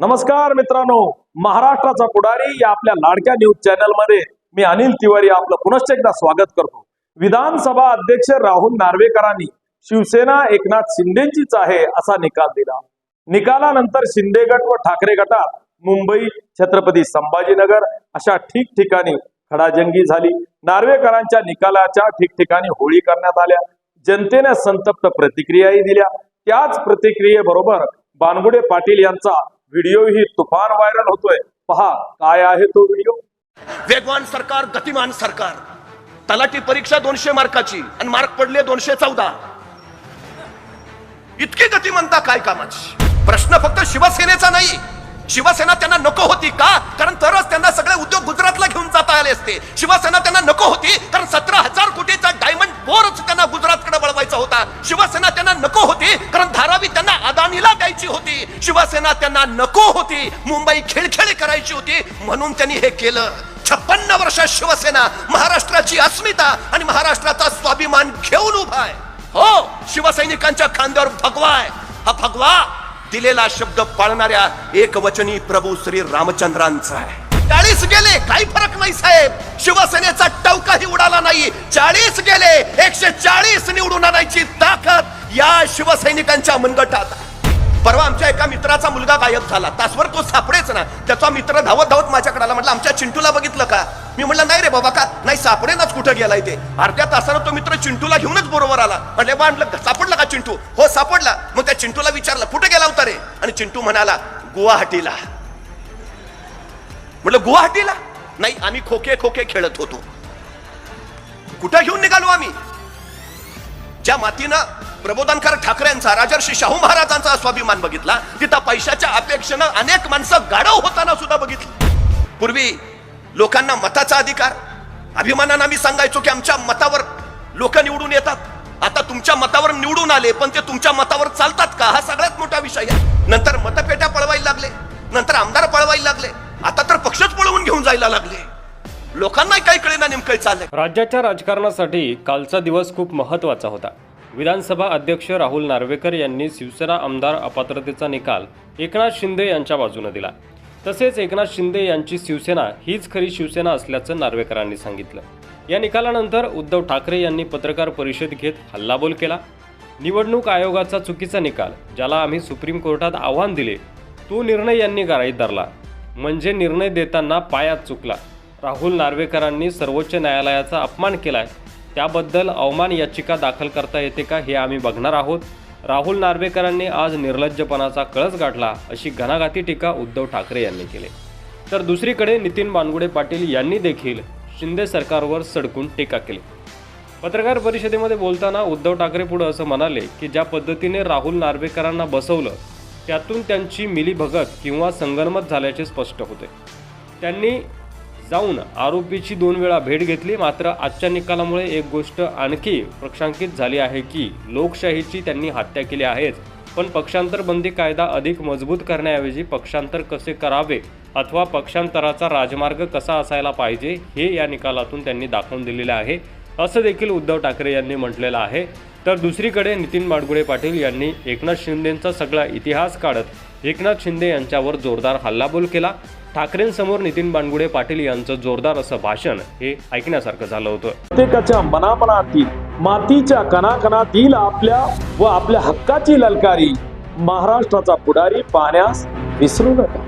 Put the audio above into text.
नमस्कार मित्रांनो महाराष्ट्राचा पुढारी या आपल्या लाडक्या न्यूज चॅनलमध्ये मी अनिल तिवारी आपलं पुनश्च एकदा स्वागत करतो. विधानसभा अध्यक्ष राहुल नार्वेकरांनी शिवसेना एकनाथ शिंदेचीच आहे असा निकाल दिला. निकालानंतर शिंदे गट व ठाकरे गटात मुंबई छत्रपती संभाजीनगर अशा ठिकठिकाणी खडाजंगी झाली. नार्वेकरांच्या निकालाच्या ठिकठिकाणी होळी करण्यात आल्या. जनतेने संतप्त प्रतिक्रियाही दिल्या. त्याच प्रतिक्रियेबरोबर बानगुडे पाटील यांचा व्हिडिओही तुफान व्हायरल होतोय. पहा काय आहे तो व्हिडिओ? वेगवान सरकार गतिमान सरकार. तलाठी परीक्षा दोनशे मार्काची आणि मार्क पडले दोनशे चौदा. इतकी गतिमंता काय कामाची? प्रश्न फक्त शिवसेनेचा नाही. शिवसेना त्यांना नको होती का? कारण तरच त्यांना सगळे उद्योग गुजरातला घेऊन जाता आले असते. शिवसेना त्यांना नको होती कारण सतरा हजार कोटीचा डायमंड बोरच त्यांना गुजरात वळवायचा होता. शिवसेना त्यांना नको होती कारण धारावी त्यांना अदानीला द्यायची होती. शिवसेना त्यांना नको होती मुंबई खेळखेळ करायची होती. म्हणून त्यांनी हे केलं. छप्पन्न वर्षात शिवसेना महाराष्ट्राची अस्मिता आणि महाराष्ट्राचा स्वाभिमान घेऊन उभा आहे. हो शिवसैनिकांच्या खांद्यावर भगवा आहे. हा भगवा दिलेला शब्द पाळणाऱ्या एकवचनी प्रभू श्री रामचंद्रांचा आहे. चाळीस गेले काही फरक नाही साहेब. शिवसेनेचा टवकाही उडाला नाही. चाळीस गेले एकशे चाळीस निवडून आणायची ताकद या शिवसैनिकांच्या मनगटात. परवा आमच्या एका मित्राचा मुलगा गायब झाला. तासभर तो सापडेच ना. त्याचा मित्र धावत धावत माझ्याकडे आला. म्हटलं आमच्या चिंटूला बघितलं का? मी म्हटलं नाही रे बाबा का? नाही सापडेनाच कुठं गेलाय ते? अर्ध्या तासानं तो मित्र चिंटूला घेऊनच बरोबर आला. म्हटलं बा म्हटलं सापडला का चिंटू? हो सापडला. मग त्या चिंटूला विचारलं कुठे गेला होता रे? आणि चिंटू म्हणाला गुवाहाटीला. म्हटलं गुवाहाटीला? नाही आम्ही खोके खोके खेळत होतो. कुठं घेऊन निघालो आम्ही? ज्या मातीनं प्रबोधनकार ठाकरेंचा राजर्षी शाहू महाराजांचा स्वाभिमान बघितला तिथं पैशाच्या अपेक्षेनं अनेक माणसं गाढव होताना सुद्धा बघितली. पूर्वी लोकांना मताचा अधिकार अभिमानानं आम्ही सांगायचो की आमच्या मतावर लोक निवडून येतात. आता तुमच्या मतावर निवडून आले पण ते तुमच्या मतावर चालतात का? हा सगळ्यात मोठा विषय आहे. नंतर मतपेट्या पळवायला लागले. नंतर आमदार लोकांना काही कळेना नेमकं चाललंय? राज्याच्या राजकारणासाठी कालचा दिवस खूप महत्त्वाचा होता. विधानसभा अध्यक्ष राहुल नार्वेकर यांनी शिवसेना आमदार अपात्रतेचा निकाल एकनाथ शिंदे यांच्या बाजूने दिला. तसेच एकनाथ शिंदे यांची शिवसेना हीच खरी शिवसेना असल्याचं नार्वेकरांनी सांगितलं. या निकालानंतर उद्धव ठाकरे यांनी पत्रकार परिषद घेत हल्लाबोल केला. निवडणूक आयोगाचा चुकीचा निकाल ज्याला आम्ही सुप्रीम कोर्टात आव्हान दिले तो निर्णय यांनी गाराईत धरला. म्हणजे निर्णय देताना पायात चुकला. राहुल नार्वेकरांनी सर्वोच्च न्यायालयाचा अपमान केला आहे त्याबद्दल अवमान याचिका दाखल करता येते का हे आम्ही बघणार आहोत. राहुल नार्वेकरांनी आज निर्लज्जपणाचा कळस गाठला अशी घणाघाती टीका उद्धव ठाकरे यांनी केली. तर दुसरीकडे नितीन बानगुडे पाटील यांनी देखील शिंदे सरकारवर सडकून टीका केली. पत्रकार परिषदेमध्ये बोलताना उद्धव ठाकरे पुढं असं म्हणाले की ज्या पद्धतीने राहुल नार्वेकरांना बसवलं त्यातून त्यांची मिलीभगत किंवा संगनमत झाल्याचे स्पष्ट होते. त्यांनी जाऊन आरोपीची दोन वेळा भेट घेतली मात्र आजच्या निकालामुळे एक गोष्ट आणखी प्रक्षांकित झाली आहे की लोकशाहीची त्यांनी हत्या केली आहेच. पण पक्षांतर बंदी कायदा अधिक मजबूत करण्याऐवजी पक्षांतर कसे करावे अथवा पक्षांतराचा राजमार्ग कसा असायला पाहिजे हे या निकालातून त्यांनी दाखवून दिलेले आहे. असं देखील उद्धव ठाकरे यांनी म्हटलेलं आहे. तर दुसरीकडे नितीन माडगुळे पाटील यांनी एकनाथ शिंदेंचा सगळा इतिहास काढत एकनाथ शिंदे यांच्यावर जोरदार हल्लाबोल केला. ठाकरेंसमोर नितीन बाणगुडे पाटील यांचं जोरदार असं भाषण हे ऐकण्यासारखं झालं होतं. प्रत्येकाच्या मनामनातील मातीच्या कणाकणातील आपल्या व आपल्या हक्काची ललकारी महाराष्ट्राचा पुढारी पाहण्यास विसरू नका.